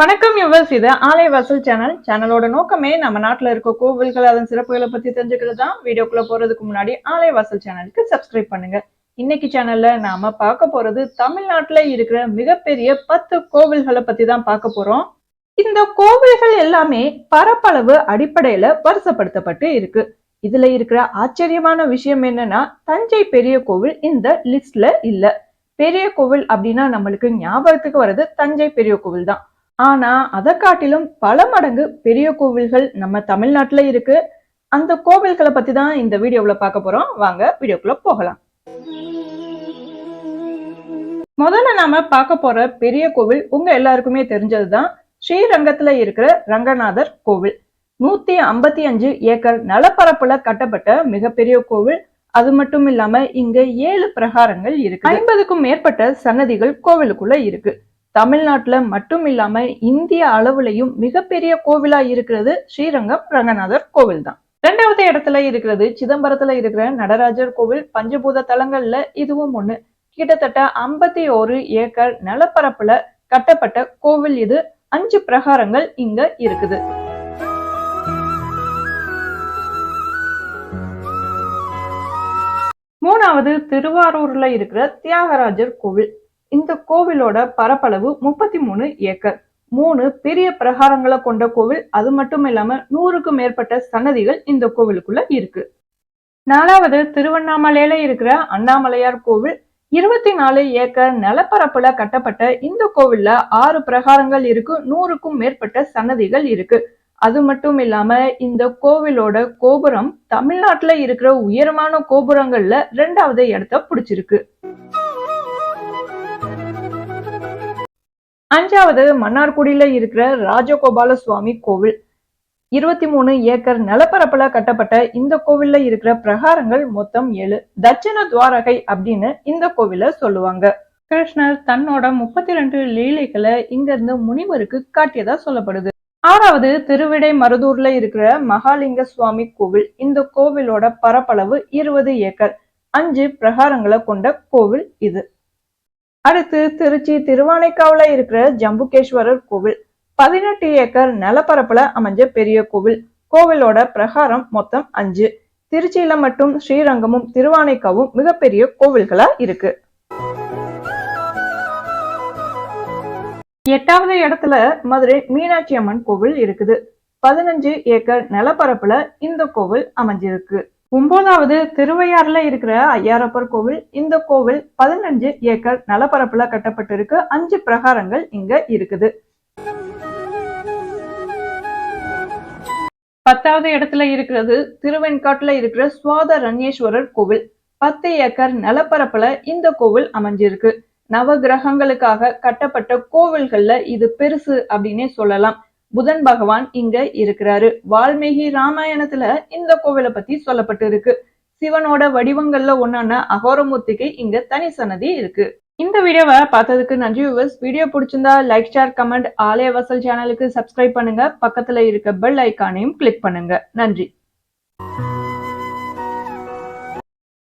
வணக்கம் யுவர்ஸ் இது ஆலயவாசல் சேனல் சேனலோட நோக்கமே நம்ம நாட்டில் இருக்க கோவில்கள் அதன் சிறப்புகளை பத்தி தெரிஞ்சுக்கிறது தான் வீடியோக்குள்ள போறதுக்கு முன்னாடி ஆலைவாசல் சேனலுக்கு சப்ஸ்கிரைப் பண்ணுங்க. இன்னைக்கு சேனல்ல நாம பார்க்க போறது தமிழ்நாட்டில் இருக்கிற மிகப்பெரிய பத்து கோவில்களை பத்தி தான் பார்க்க போறோம். இந்த கோவில்கள் எல்லாமே பரப்பளவு அடிப்படையில வருஷப்படுத்தப்பட்டு இருக்கு. இதுல இருக்கிற ஆச்சரியமான விஷயம் என்னன்னா தஞ்சை பெரிய கோவில் இந்த லிஸ்ட்ல இல்ல. பெரிய கோவில் அப்படின்னா நம்மளுக்கு ஞாபகத்துக்கு வர்றது தஞ்சை பெரிய கோவில் தான் ஆனா அதை காட்டிலும் பல மடங்கு பெரிய கோவில்கள் நம்ம தமிழ்நாட்டுல இருக்கு. அந்த கோவில்களை பத்தி தான் இந்த வீடியோவுல பார்க்க போறோம். வாங்க வீடியோக்குள்ள போகலாம். முதல்ல நாம பார்க்க போற பெரிய கோவில் உங்க எல்லாருக்குமே தெரிஞ்சதுதான். ஸ்ரீரங்கத்துல இருக்கிற ரங்கநாதர் கோவில். நூத்தி ஐம்பத்தி அஞ்சு ஏக்கர் நிலப்பரப்புல கட்டப்பட்ட மிகப்பெரிய கோவில். அது மட்டும் இல்லாம இங்க ஏழு பிரகாரங்கள் இருக்கு ஐம்பதுக்கும் மேற்பட்ட சன்னதிகள் கோவிலுக்குள்ள இருக்கு. தமிழ்நாட்டுல மட்டும் இல்லாம இந்திய அளவுலையும் மிகப்பெரிய கோவிலா இருக்கிறது ஸ்ரீரங்கம் ரங்கநாதர் கோவில் தான் ரெண்டாவது இடத்துல இருக்கிறது சிதம்பரத்துல இருக்கிற நடராஜர் கோவில் பஞ்சபூத தலங்கள்ல இதுவும் ஒண்ணு. கிட்டத்தட்ட ஐம்பத்தி ஒரு ஏக்கர் நிலப்பரப்புல கட்டப்பட்ட கோவில் இது. அஞ்சு பிரகாரங்கள் இங்க இருக்குது. மூணாவது திருவாரூர்ல இருக்கிற தியாகராஜர் கோவில். இந்த கோவிலோட பரப்பளவு முப்பத்தி மூணு ஏக்கர். மூணு பெரிய பிரகாரங்களை கொண்ட கோவில் அது மட்டும் இல்லாம நூறுக்கும் மேற்பட்ட சன்னதிகள் இந்த கோவிலுக்குள்ள இருக்கு. நாலாவது திருவண்ணாமலையில இருக்கிற அண்ணாமலையார் கோவில். இருபத்தி நாலு ஏக்கர் நிலப்பரப்புல கட்டப்பட்ட இந்த கோவில்ல ஆறு பிரகாரங்கள் இருக்கு நூறுக்கும் மேற்பட்ட சன்னதிகள் இருக்கு. அது மட்டும் இல்லாம இந்த கோவிலோட கோபுரம் தமிழ்நாட்டுல இருக்கிற உயரமான கோபுரங்கள்ல ரெண்டாவது இடத்த பிடிச்சிருக்கு. அஞ்சாவது மன்னார்குடியில இருக்கிற ராஜகோபால சுவாமி கோவில். இருபத்தி மூணு ஏக்கர் நிலப்பரப்புல கட்டப்பட்ட இந்த கோவில்ல இருக்கிற பிரகாரங்கள் மொத்தம் ஏழு. தட்சிண துவாரகை அப்படின்னு இந்த கோவில சொல்லுவாங்க. கிருஷ்ணர் தன்னோட முப்பத்தி ரெண்டு லீலைகளை இங்க இருந்து முனிவருக்கு காட்டியதா சொல்லப்படுது. ஆறாவது திருவிடை மருதூர்ல இருக்கிற மகாலிங்க சுவாமி கோவில். இந்த கோவிலோட பரப்பளவு இருபது ஏக்கர். அஞ்சு பிரகாரங்களை கொண்ட கோவில் இது. அடுத்து திருச்சி திருவானைக்காவுல இருக்கிற ஜம்புகேஸ்வரர் கோவில். பதினெட்டு ஏக்கர் நிலப்பரப்புல அமைஞ்ச பெரிய கோவில். கோவிலோட பிரகாரம் மொத்தம் அஞ்சு. திருச்சியில மட்டும் ஸ்ரீரங்கமும் திருவானைக்காவும் மிகப்பெரிய கோவில்களா இருக்கு. எட்டாவது இடத்துல மதுரை மீனாட்சி அம்மன் கோவில் இருக்குது. பதினஞ்சு ஏக்கர் நிலப்பரப்புல இந்த கோவில் அமைஞ்சிருக்கு. ஒன்பதாவது திருவையாறுல இருக்கிற ஐயாரப்பர் கோவில் இந்த கோவில் பதினஞ்சு ஏக்கர் நிலப்பரப்புல கட்டப்பட்டிருக்கு. அஞ்சு பிரகாரங்கள் இங்க இருக்குது. பத்தாவது இடத்துல இருக்கிறது திருவெண்காட்டுல இருக்கிற சுவாத ரண்யேஸ்வரர் கோவில். பத்து ஏக்கர் நிலப்பரப்புல இந்த கோவில் அமைஞ்சிருக்கு. நவ கிரகங்களுக்காக கட்டப்பட்ட கோவில்கள்ல இது பெருசு அப்படின்னே சொல்லலாம். புதன் பகவான் இங்க இருக்கிறாரு. வால்மீகி ராமாயணத்துல இந்த கோவிலை பத்தி சொல்லப்பட்டு இருக்கு சிவனோட வடிவங்கள்ல ஒன்னான அகோரமூர்த்திக்கு இங்க தனி சன்னதி இருக்கு. இந்த வீடியோவை பார்த்ததுக்கு நன்றி யூவர்ஸ் வீடியோ பிடிச்சிருந்தா like share comment Alaya Vasal சேனலுக்கு சப்ஸ்கிரைப் பண்ணுங்க. பக்கத்துல இருக்க பெல் ஐக்கானையும் கிளிக் பண்ணுங்க. நன்றி.